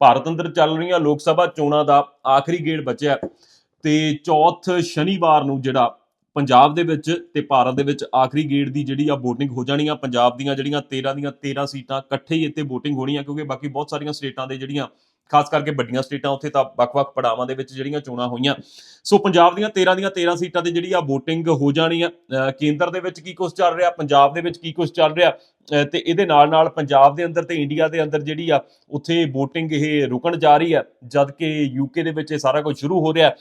ਭਾਰਤ ਅੰਦਰ ਚੱਲ ਰਹੀਆਂ ਲੋਕ ਸਭਾ ਚੋਣਾਂ ਦਾ ਆਖਰੀ ਗੇੜ ਬਚਿਆ ਤੇ ਚੌਥ ਸ਼ਨੀਵਾਰ ਨੂੰ ਜਿਹੜਾ ਪੰਜਾਬ ਦੇ ਵਿੱਚ ਤੇ ਭਾਰਤ ਦੇ ਵਿੱਚ ਆਖਰੀ ਗੇੜ ਦੀ ਜਿਹੜੀ ਆ VOTING ਹੋ ਜਾਣੀ ਆ, ਪੰਜਾਬ ਦੀਆਂ ਜਿਹੜੀਆਂ 13 ਦੀਆਂ 13 ਸੀਟਾਂ ਇਕੱਠੇ ਹੀ ਇੱਥੇ VOTING ਹੋਣੀ ਆ ਕਿਉਂਕਿ ਬਾਕੀ ਬਹੁਤ ਸਾਰੀਆਂ ਸਟੇਟਾਂ ਦੇ ਜਿਹੜੀਆਂ ਖਾਸ ਕਰਕੇ ਵੱਡੀਆਂ ਸਟੇਟਾਂ ਉੱਥੇ ਤਾਂ ਵੱਖ-ਵੱਖ ਪੜਾਵਾਂ ਦੇ ਵਿੱਚ ਜਿਹੜੀਆਂ ਚੋਣਾਂ ਹੋਈਆਂ। ਸੋ ਪੰਜਾਬ ਦੀਆਂ 13 ਦੀਆਂ 13 ਸੀਟਾਂ ਤੇ ਜਿਹੜੀ ਆ VOTING ਹੋ ਜਾਣੀ ਆ। ਕੇਂਦਰ ਦੇ ਵਿੱਚ ਕੀ ਕੁਝ ਚੱਲ ਰਿਹਾ? ਪੰਜਾਬ ਦੇ ਵਿੱਚ ਕੀ ਕੁਝ ਚੱਲ ਰਿਹਾ? ਅਹ ਤੇ ਇਹਦੇ ਨਾਲ ਨਾਲ ਪੰਜਾਬ ਦੇ ਅੰਦਰ ਤੇ ਇੰਡੀਆ ਦੇ ਅੰਦਰ ਜਿਹੜੀ ਆ, ਉੱਥੇ VOTING ਇਹ ਰੁਕਣ ਜਾ ਰਹੀ ਹੈ ਜਦ ਕਿ ਯੂਕੇ ਦੇ ਵਿੱਚ ਇਹ ਸਾਰਾ ਕੁਝ ਸ਼ੁਰੂ ਹੋ ਰਿਹਾ।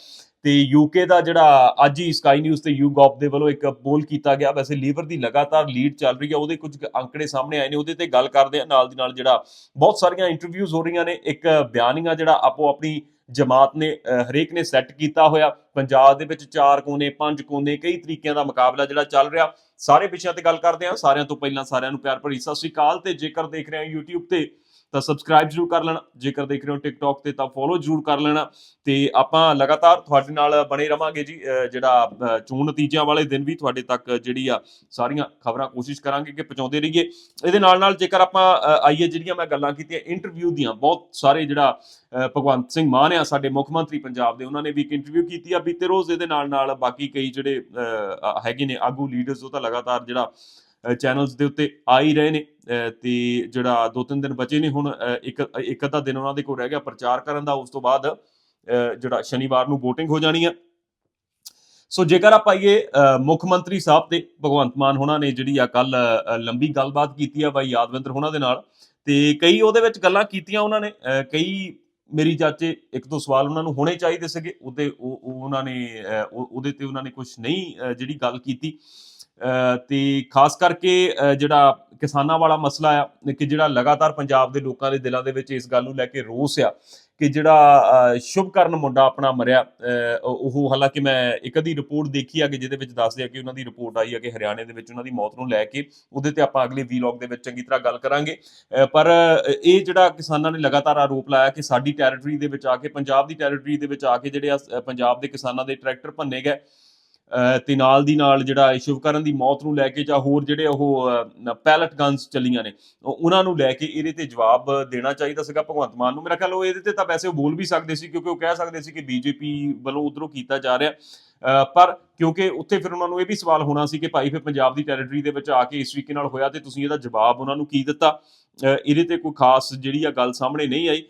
ਤੇ ਯੂਕੇ ਦਾ ਜਿਹੜਾ ਅੱਜ ਹੀ ਸਕਾਈ ਨਿਊਜ਼ ਤੇ ਯੂਗੌਪ ਦੇ ਵੱਲੋਂ ਇੱਕ ਪੋਲ ਕੀਤਾ ਗਿਆ। ਵੈਸੇ ਲੀਵਰ ਦੀ ਲਗਾਤਾਰ ਲੀਡ ਚੱਲ ਰਹੀ ਹੈ ਉਹਦੇ ਕੁਝ ਅੰਕੜੇ ਸਾਹਮਣੇ ਆਏ ਨੇ, ਉਹਦੇ ਤੇ ਗੱਲ ਕਰਦੇ ਆ। ਨਾਲ ਦੀ ਨਾਲ ਜਿਹੜਾ ਬਹੁਤ ਸਾਰੀਆਂ ਇੰਟਰਵਿਊਜ਼ ਹੋ ਰਹੀਆਂ ਨੇ, ਇੱਕ ਬਿਆਨੀਆਂ ਜਿਹੜਾ ਆਪੋ ਆਪਣੀ ਜਮਾਤ ਨੇ ਹਰੇਕ ਨੇ ਸੈੱਟ ਕੀਤਾ ਹੋਇਆ। ਪੰਜਾਬ ਦੇ ਵਿੱਚ ਚਾਰ ਕੋਨੇ, ਪੰਜ ਕੋਨੇ, ਕਈ ਤਰੀਕਿਆਂ ਦਾ ਮੁਕਾਬਲਾ ਜਿਹੜਾ ਚੱਲ ਰਿਹਾ। ਸਾਰੇ ਵਿਸ਼ਿਆਂ ਤੇ ਗੱਲ ਕਰਦੇ ਆ। ਸਾਰਿਆਂ ਤੋਂ ਪਹਿਲਾਂ ਸਾਰਿਆਂ ਨੂੰ ਪਿਆਰ ਭਰੀ ਸਤਿ ਸ੍ਰੀ ਅਕਾਲ ਤੇ ਜੇਕਰ ਦੇਖ ਰਹੇ ਹੋ YouTube ਤੇ ਤਾਂ ਸਬਸਕ੍ਰਾਈਬ ਜਰੂਰ ਕਰ ਲੈਣਾ। ਜੇਕਰ ਦੇਖ ਰਹੇ ਹੋ TikTok ਤੇ ਤਾਂ ਫੋਲੋ ਜਰੂਰ ਕਰ ਲੈਣਾ। ਤੇ ਆਪਾਂ ਲਗਾਤਾਰ ਤੁਹਾਡੇ ਨਾਲ ਬਣੇ ਰਵਾਂਗੇ ਜੀ। ਜਿਹੜਾ ਚੋਣ ਨਤੀਜਿਆਂ ਵਾਲੇ ਦਿਨ ਵੀ ਤੁਹਾਡੇ ਤੱਕ ਜਿਹੜੀ ਆ ਸਾਰੀਆਂ ਖਬਰਾਂ ਕੋਸ਼ਿਸ਼ ਕਰਾਂਗੇ ਕਿ ਪਹੁੰਚਾਉਂਦੇ ਰਹੀਏ। ਇਹਦੇ ਨਾਲ ਨਾਲ ਜੇਕਰ ਆਪਾਂ ਆਈਏ ਜਿਹੜੀਆਂ ਮੈਂ ਗੱਲਾਂ ਕੀਤੀਆਂ ਇੰਟਰਵਿਊ ਦੀਆਂ ਬਹੁਤ ਸਾਰੇ ਜਿਹੜਾ ਭਗਵੰਤ ਸਿੰਘ ਮਾਨ ਆ ਸਾਡੇ ਮੁੱਖ ਮੰਤਰੀ ਪੰਜਾਬ ਦੇ, ਉਹਨਾਂ ਨੇ ਵੀ ਇੱਕ ਇੰਟਰਵਿਊ ਕੀਤੀ ਆ ਬੀਤੇ ਰੋਜ਼। ਇਹਦੇ ਨਾਲ ਨਾਲ ਬਾਕੀ ਕਈ ਜਿਹੜੇ ਹੈਗੇ ਨੇ ਆਗੂ ਲੀਡਰਸ ਉਹ ਤਾਂ ਲਗਾਤਾਰ ਜਿਹੜਾ ਚੈਨਲਸ ਦੇ ਉੱਤੇ ਆ ਹੀ ਰਹੇ ਨੇ। ਅਹ, ਤੇ ਜਿਹੜਾ ਦੋ ਤਿੰਨ ਦਿਨ ਬਚੇ ਨੇ ਹੁਣ ਇੱਕ ਇੱਕ ਅੱਧਾ ਦਿਨ ਉਹਨਾਂ ਦੇ ਕੋਲ ਰਹਿ ਗਿਆ ਪ੍ਰਚਾਰ ਕਰਨ ਦਾ। ਉਸ ਤੋਂ ਬਾਅਦ ਜਿਹੜਾ ਸ਼ਨੀਵਾਰ ਨੂੰ VOTING ਹੋ ਜਾਣੀ ਆ। ਸੋ ਜੇਕਰ ਆਪਾਂ ਇਹ ਮੁੱਖ ਮੰਤਰੀ ਸਾਹਿਬ ਤੇ ਭਗਵੰਤ ਮਾਨ ਹੋਣਾ ਨੇ ਜਿਹੜੀ ਆ ਕੱਲ ਲੰਬੀ ਗੱਲਬਾਤ ਕੀਤੀ ਆ ਬਾਈ ਯਾਦਵਿੰਦਰ ਹੋਣਾ ਦੇ ਨਾਲ ਤੇ ਕਈ ਉਹਦੇ ਵਿੱਚ ਗੱਲਾਂ ਕੀਤੀਆਂ ਉਹਨਾਂ ਨੇ। ਕਈ ਮੇਰੀ ਚਾਚੇ ਇੱਕ ਦੋ ਸਵਾਲ ਉਹਨਾਂ ਨੂੰ ਹੋਣੇ ਚਾਹੀਦੇ ਸੀਗੇ। ਉਹਦੇ ਉਹ ਉਹਨਾਂ ਨੇ ਉਹਦੇ ਤੇ ਉਹਨਾਂ ਨੇ ਕੁਝ ਨਹੀਂ ਜਿਹੜੀ ਗੱਲ ਕੀਤੀ। ਤੇ ਖਾਸ ਕਰਕੇ ਜਿਹੜਾ ਕਿਸਾਨਾਂ ਵਾਲਾ ਮਸਲਾ ਆ ਕਿ ਜਿਹੜਾ ਲਗਾਤਾਰ ਪੰਜਾਬ ਦੇ ਲੋਕਾਂ ਦੇ ਦਿਲਾਂ ਦੇ ਵਿੱਚ ਇਸ ਗੱਲ ਨੂੰ ਲੈ ਕੇ ਰੋਸ ਆ ਕਿ ਜਿਹੜਾ ਸ਼ੁਭਕਰਨ ਮੁੰਡਾ ਆਪਣਾ ਮਰਿਆ ਉਹ ਹਾਲਾਂਕਿ ਮੈਂ ਇੱਕ ਅੱਧੀ ਰਿਪੋਰਟ ਦੇਖੀ ਆ ਕਿ ਜਿਹਦੇ ਵਿੱਚ ਦੱਸਦੇ ਆ ਕਿ ਉਹਨਾਂ ਦੀ ਰਿਪੋਰਟ ਆਈ ਆ ਕਿ ਹਰਿਆਣੇ ਦੇ ਵਿੱਚ ਉਹਨਾਂ ਦੀ ਮੌਤ ਨੂੰ ਲੈ ਕੇ ਉਹਦੇ ਤੇ ਆਪਾਂ ਅਗਲੇ ਵੀਲੌਗ ਦੇ ਵਿੱਚ ਚੰਗੀ ਤਰ੍ਹਾਂ ਗੱਲ ਕਰਾਂਗੇ। ਪਰ ਇਹ ਜਿਹੜਾ ਕਿਸਾਨਾਂ ਨੇ ਲਗਾਤਾਰ ਆਰੋਪ ਲਾਇਆ ਕਿ ਸਾਡੀ ਟੈਰੀਟਰੀ ਦੇ ਵਿੱਚ ਆ ਕੇ ਪੰਜਾਬ ਦੀ ਟੈਰੀਟਰੀ ਦੇ ਵਿੱਚ ਆ ਕੇ ਜਿਹੜੇ ਆ, ਪੰਜਾਬ ਦੇ ਕਿਸਾਨਾਂ ਦੇ ਟਰੈਕਟਰ ਭੰਨੇ ਗਏ ਤੇ ਨਾਲ ਦੀ ਨਾਲ ਜਿਹੜਾ ਇਹ ਸ਼ਿਵਕਰਨ ਦੀ ਮੌਤ ਨੂੰ ਲੈ ਕੇ ਜਾਂ ਹੋਰ ਜਿਹੜੇ ਉਹ ਪੈਲਟ ਗਨਸ ਚੱਲੀਆਂ ਨੇ ਉਹਨਾਂ ਨੂੰ ਲੈ ਕੇ ਇਹਦੇ ਤੇ ਜਵਾਬ ਦੇਣਾ ਚਾਹੀਦਾ ਸੀਗਾ ਭਗਵੰਤ ਮਾਨ ਨੂੰ। ਮੇਰਾ ਖਿਆਲ ਉਹ ਇਹਦੇ ਤੇ ਤਾਂ ਵੈਸੇ ਉਹ ਬੋਲ ਵੀ ਸਕਦੇ ਸੀ ਕਿਉਂਕਿ ਉਹ ਕਹਿ ਸਕਦੇ ਸੀ ਕਿ ਬੀਜੇਪੀ ਵੱਲੋਂ ਉਧਰੋਂ ਕੀਤਾ ਜਾ ਰਿਹਾ। ਪਰ ਕਿਉਂਕਿ ਉੱਥੇ ਫਿਰ ਉਹਨਾਂ ਨੂੰ ਇਹ ਵੀ ਸਵਾਲ ਹੋਣਾ ਸੀ ਕਿ ਭਾਈ ਫਿਰ ਪੰਜਾਬ ਦੀ ਟੈਰੀਟਰੀ ਦੇ ਵਿੱਚ ਆ ਕੇ ਇਸ ਤਰੀਕੇ ਨਾਲ ਹੋਇਆ ਤੇ ਤੁਸੀਂ ਇਹਦਾ ਜਵਾਬ ਉਹਨਾਂ ਨੂੰ ਕੀ ਦਿੱਤਾ? ਇਹਦੇ ਤੇ ਕੋਈ ਖਾਸ ਜਿਹੜੀ ਆ ਗੱਲ ਸਾਹਮਣੇ ਨਹੀਂ ਆਈ।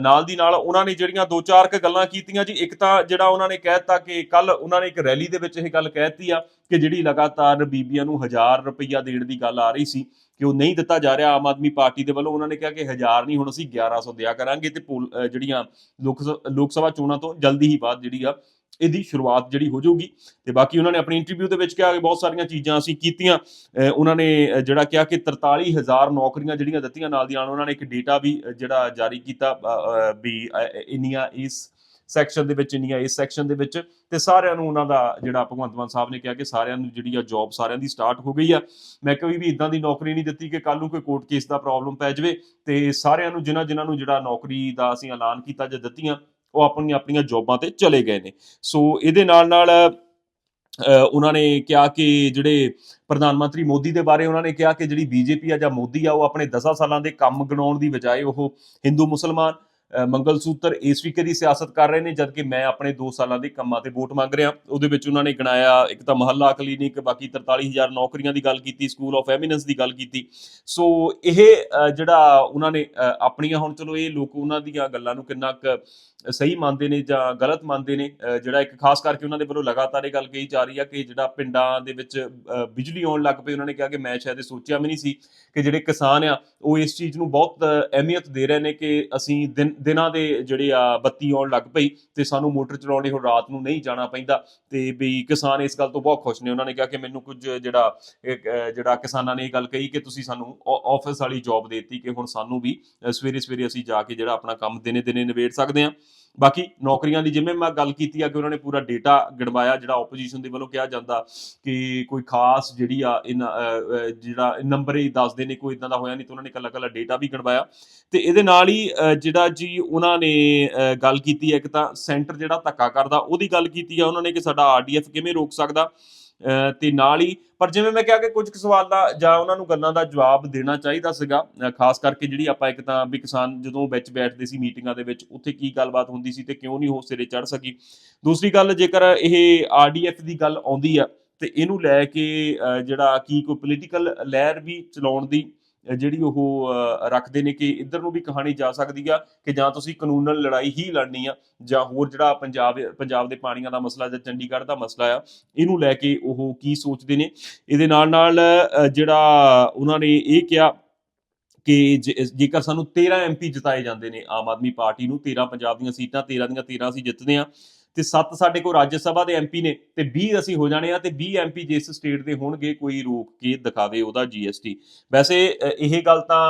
ਨਾਲ ਦੀ ਨਾਲ ਉਹਨਾਂ ਨੇ ਜਿਹੜੀਆਂ ਦੋ ਚਾਰ ਕ ਗੱਲਾਂ ਕੀਤੀਆਂ ਜੀ, ਇੱਕ ਤਾਂ ਜਿਹੜਾ ਉਹਨਾਂ ਨੇ ਕਹਿਤਾ ਕਿ ਕੱਲ ਉਹਨਾਂ ਨੇ ਇੱਕ ਰੈਲੀ ਦੇ ਵਿੱਚ ਇਹ ਗੱਲ ਕਹਿਤੀ ਆ ਕਿ ਜਿਹੜੀ ਲਗਾਤਾਰ ਬੀਬੀਆਂ ਨੂੰ 1000 ਰੁਪਈਆ ਦੇਣ ਦੀ ਗੱਲ ਆ ਰਹੀ ਸੀ ਕਿ ਉਹ ਨਹੀਂ ਦਿੱਤਾ ਜਾ ਰਿਹਾ, ਆਮ ਆਦਮੀ ਪਾਰਟੀ ਦੇ ਵੱਲੋਂ ਉਹਨਾਂ ਨੇ ਕਿਹਾ ਕਿ 1000 ਨਹੀਂ, ਹੁਣ ਅਸੀਂ 1100 ਦਿਆ ਕਰਾਂਗੇ ਤੇ ਪੋਲ- ਜਿਹੜੀਆਂ ਲੋਕ ਸ- ਲੋਕ ਸਭਾ ਚੋਣਾਂ ਤੋਂ ਜਲਦੀ ਹੀ ਬਾਅਦ ਜਿਹੜੀ ਆ ਇਹਦੀ ਸ਼ੁਰੂਆਤ ਜਿਹੜੀ ਹੋ ਜਾਊਗੀ। ਤੇ ਬਾਕੀ ਉਹਨਾਂ ਨੇ ਆਪਣੀ ਇੰਟਰਵਿਊ ਦੇ ਵਿੱਚ ਕਿਹਾ ਕਿ ਬਹੁਤ ਸਾਰੀਆਂ ਚੀਜ਼ਾਂ ਅਸੀਂ ਕੀਤੀਆਂ। ਉਹਨਾਂ ਨੇ ਜਿਹੜਾ ਕਿਹਾ ਕਿ 43000 ਨੌਕਰੀਆਂ ਜਿਹੜੀਆਂ ਦਿੱਤੀਆਂ ਨਾਲ ਦੀ ਨਾਲ ਉਹਨਾਂ ਨੇ ਇੱਕ ਡੇਟਾ ਵੀ ਜਿਹੜਾ ਜਾਰੀ ਕੀਤਾ ਵੀ ਇੰਨੀਆਂ ਇਸ ਸੈਕਸ਼ਨ ਦੇ ਵਿੱਚ, ਇੰਨੀਆਂ ਇਸ ਸੈਕਸ਼ਨ ਦੇ ਵਿੱਚ। ਤੇ ਸਾਰਿਆਂ ਨੂੰ ਉਹਨਾਂ ਦਾ ਜਿਹੜਾ ਭਗਵੰਤ ਮਾਨ ਸਾਹਿਬ ਨੇ ਕਿਹਾ ਕਿ ਸਾਰਿਆਂ ਨੂੰ ਜਿਹੜੀ ਆ ਜੌਬ ਸਾਰਿਆਂ ਦੀ ਸਟਾਰਟ ਹੋ ਗਈ ਆ। ਮੈਂ ਕੋਈ ਵੀ ਇਦਾਂ ਦੀ ਨੌਕਰੀ ਨਹੀਂ ਦਿੱਤੀ ਕਿ ਕੱਲ ਨੂੰ ਕੋਈ ਕੋਰਟ ਕੇਸ ਦਾ ਪ੍ਰੋਬਲਮ ਪੈ ਜਾਵੇ। ਤੇ ਸਾਰਿਆਂ ਨੂੰ ਜਿਨ੍ਹਾਂ ਜਿਨ੍ਹਾਂ ਨੂੰ ਜਿਹੜਾ ਨੌਕਰੀ ਦਾ ਅਸੀਂ ਐਲਾਨ ਕੀਤਾ ਜਾਂ ਦਿੱਤੀਆਂ ਉਹ ਆਪਣੀਆਂ ਆਪਣੀਆਂ ਜੌਬਾਂ ਤੇ ਚਲੇ ਗਏ ਨੇ। ਸੋ ਇਹਦੇ ਨਾਲ ਨਾਲ ਅਹ, ਉਹਨਾਂ ਨੇ ਕਿਹਾ ਕਿ ਜਿਹੜੇ ਪ੍ਰਧਾਨ ਮੰਤਰੀ ਮੋਦੀ ਦੇ ਬਾਰੇ ਉਹਨਾਂ ਨੇ ਕਿਹਾ ਕਿ ਜਿਹੜੀ ਬੀਜੇਪੀ ਆ ਜਾਂ ਮੋਦੀ ਆ ਉਹ ਆਪਣੇ 10 ਸਾਲਾਂ ਦੇ ਕੰਮ ਗਣਾਉਣ ਦੀ ਬਜਾਏ ਉਹ ਹਿੰਦੂ ਮੁਸਲਮਾਨ ਮੰਗਲ ਸੂਤਰ ਇਸ ਤਰੀਕੇ ਦੀ ਸਿਆਸਤ ਕਰ ਰਹੇ ਨੇ, ਜਦਕਿ ਮੈਂ ਆਪਣੇ 2 ਸਾਲਾਂ ਦੇ ਕੰਮਾਂ ਤੇ ਵੋਟ ਮੰਗ ਰਿਹਾ। ਉਹਦੇ ਵਿੱਚ ਉਹਨਾਂ ਨੇ ਗਿਣਾਇਆ, ਇੱਕ ਤਾਂ ਮਹੱਲਾ ਕਲੀਨਿਕ, ਬਾਕੀ 43000 ਨੌਕਰੀਆਂ ਦੀ ਗੱਲ ਕੀਤੀ ਸਕੂਲ ਆਫ ਐਮੀਨੈਂਸ ਦੀ ਗੱਲ ਕੀਤੀ। ਸੋ ਇਹ ਜਿਹੜਾ ਉਹਨਾਂ ਨੇ ਆਪਣੀਆਂ ਹੁਣ ਚਲੋ ਇਹ ਲੋਕ ਉਹਨਾਂ ਦੀਆਂ ਗੱਲਾਂ ਨੂੰ ਕਿੰਨਾ ਕੁ ਸਹੀ ਮੰਨਦੇ ਨੇ ਜਾਂ ਗਲਤ ਮੰਨਦੇ ਨੇ ਜਿਹੜਾ ਇੱਕ ਖਾਸ ਕਰਕੇ ਉਹਨਾਂ ਦੇ ਵੱਲੋਂ ਲਗਾਤਾਰ ਇਹ ਗੱਲ ਕਹੀ ਜਾ ਰਹੀ ਆ ਕਿ ਜਿਹੜਾ ਪਿੰਡਾਂ ਦੇ ਵਿੱਚ ਬਿਜਲੀ ਆਉਣ ਲੱਗ ਪਈ, ਉਹਨਾਂ ਨੇ ਕਿਹਾ ਕਿ ਮੈਂ ਸ਼ਾਇਦ ਇਹ ਸੋਚਿਆ ਵੀ ਨਹੀਂ ਸੀ ਕਿ ਜਿਹੜੇ ਕਿਸਾਨ ਆ, ਉਹ ਇਸ ਚੀਜ਼ ਨੂੰ ਬਹੁਤ ਅਹਿਮੀਅਤ ਦੇ ਰਹੇ ਨੇ ਕਿ ਅਸੀਂ ਦਿਨ ਦਿਨਾਂ ਦੇ ਜਿਹੜੇ ਆ ਬੱਤੀ ਆਉਣ ਲੱਗ ਪਈ ਤੇ ਸਾਨੂੰ ਮੋਟਰ ਚਲਾਉਣੀ ਹੁਣ ਰਾਤ ਨੂੰ ਨਹੀਂ ਜਾਣਾ ਪੈਂਦਾ ਤੇ ਵੀ ਕਿਸਾਨ ਇਸ ਗੱਲ ਤੋਂ ਬਹੁਤ ਖੁਸ਼ ਨੇ, ਉਹਨਾਂ ਨੇ ਕਿਹਾ ਕਿ ਮੈਨੂੰ ਕੁਝ ਜਿਹੜਾ ਜਿਹੜਾ ਕਿਸਾਨਾਂ ਨੇ ਇਹ ਗੱਲ ਕਹੀ ਕਿ ਤੁਸੀਂ ਸਾਨੂੰ ਆਫਿਸ ਵਾਲੀ ਜੌਬ ਦਿੱਤੀ ਕਿ ਹੁਣ ਸਾਨੂੰ ਵੀ ਸਵੇਰੇ ਸਵੇਰੇ ਅਸੀਂ ਜਾ ਕੇ ਜਿਹੜਾ ਆਪਣਾ ਕੰਮ ਦਿਨੇ ਦਿਨੇ ਨਿਬੇੜ ਸਕਦੇ ਹਾਂ। ਬਾਕੀ ਨੌਕਰੀਆਂ ਦੀ ਜਿਵੇਂ ਮੈਂ ਗੱਲ ਕੀਤੀ ਆ ਕਿ ਉਹਨਾਂ ਨੇ ਪੂਰਾ ਡੇਟਾ ਗਣਵਾਇਆ ਜਿਹੜਾ ਆਪੋਜੀਸ਼ਨ ਦੇ ਵੱਲੋਂ ਕਿਹਾ ਜਾਂਦਾ ਕਿ ਕੋਈ ਖਾਸ ਜਿਹੜੀ ਆ ਇਹਨਾਂ, ਜਿਹੜਾ ਨੰਬਰ ਹੀ ਦੱਸਦੇ ਨੇ ਕੋਈ ਇਦਾਂ ਦਾ ਹੋਇਆ ਨਹੀਂ ਤਾਂ ਉਹਨਾਂ ਨੇ ਕੱਲਾ ਕੱਲਾ ਡੇਟਾ ਵੀ ਗਣਵਾਇਆ ਤੇ ਇਹਦੇ ਨਾਲ ਹੀ ਜਿਹੜਾ ਜੀ ਉਹਨਾਂ ਨੇ ਗੱਲ ਕੀਤੀ ਹੈ ਇੱਕ ਤਾਂ ਸੈਂਟਰ ਜਿਹੜਾ ਧੱਕਾ ਕਰਦਾ ਉਹਦੀ ਗੱਲ ਕੀਤੀ ਆ ਉਹਨਾਂ ਨੇ ਕਿ ਸਾਡਾ ਆਰਡੀਐਫ ਕਿਵੇਂ ਰੋਕ ਸਕਦਾ। ਤੇ ਨਾਲ ਹੀ, ਪਰ ਜਿਵੇਂ ਮੈਂ ਕਿਹਾ ਕਿ ਕੁਝ ਕੁ ਸਵਾਲ ਦਾ ਜਾਂ ਉਹਨਾਂ ਨੂੰ ਗੱਲਾਂ ਦਾ ਜਵਾਬ ਦੇਣਾ ਚਾਹੀਦਾ ਸੀਗਾ ਖਾਸ ਕਰਕੇ ਜਿਹੜੀ ਆਪਾਂ ਇੱਕ ਤਾਂ ਵੀ ਕਿਸਾਨ ਜਦੋਂ ਵਿੱਚ ਬੈਠਦੇ ਸੀ ਮੀਟਿੰਗਾਂ ਦੇ ਵਿੱਚ, ਉੱਥੇ ਕੀ ਗੱਲਬਾਤ ਹੁੰਦੀ ਸੀ ਤੇ ਕਿਉਂ ਨਹੀਂ ਉਹ ਸਿਰੇ ਚੜ ਸਕੀ। ਦੂਸਰੀ ਗੱਲ ਜੇਕਰ ਇਹ ਆਰਡੀਐਫ ਦੀ ਗੱਲ ਆਉਂਦੀ ਆ, ਤੇ ਇਹਨੂੰ ਲੈ ਕੇ ਜਿਹੜਾ ਕੀ ਕੋਈ ਪੋਲੀਟੀਕਲ ਲਹਿਰ ਵੀ ਚਲਾਉਣ ਦੀ ਜਿਹੜੀ ਉਹ ਰੱਖਦੇ ਨੇ ਕਿ ਇੱਧਰ ਨੂੰ ਵੀ ਕਹਾਣੀ ਜਾ ਸਕਦੀ ਆ ਕਿ ਜਾਂ ਤੁਸੀਂ ਕਾਨੂੰਨ ਲੜਾਈ ਹੀ ਲੜਨੀ ਆ ਜਾਂ ਹੋਰ ਜਿਹੜਾ ਪੰਜਾਬ ਪੰਜਾਬ ਦੇ ਪਾਣੀਆਂ ਦਾ ਮਸਲਾ ਜਾਂ ਚੰਡੀਗੜ੍ਹ ਦਾ ਮਸਲਾ ਆ, ਇਹਨੂੰ ਲੈ ਕੇ ਉਹ ਕੀ ਸੋਚਦੇ ਨੇ। ਇਹਦੇ ਨਾਲ ਨਾਲ ਜਿਹੜਾ ਉਹਨਾਂ ਨੇ ਇਹ ਕਿਹਾ ਕਿ ਜੇਕਰ ਸਾਨੂੰ 13 ਐਮਪੀ ਜਿਤਾਏ ਜਾਂਦੇ ਨੇ ਆਮ ਆਦਮੀ ਪਾਰਟੀ ਨੂੰ 13 ਪੰਜਾਬ ਦੀਆਂ ਸੀਟਾਂ 13 ਦੀਆਂ 13 ਅਸੀਂ ਜਿੱਤਦੇ ਆ ਤੇ 7 ਸਾਡੇ ਕੋਲ ਰਾਜ ਸਭਾ ਦੇ ਐਮਪੀ ਨੇ ਤੇ 20 ਅਸੀਂ ਹੋ ਜਾਣੇ ਆ ਤੇ 20 ਐਮਪੀ ਜਿਸ ਸਟੇਟ ਦੇ ਹੋਣਗੇ ਕੋਈ ਰੋਕ ਕੇ ਦਿਖਾਵੇ ਉਹਦਾ ਜੀਐਸਟੀ ਵੈਸੇ ਇਹ ਗੱਲ ਤਾਂ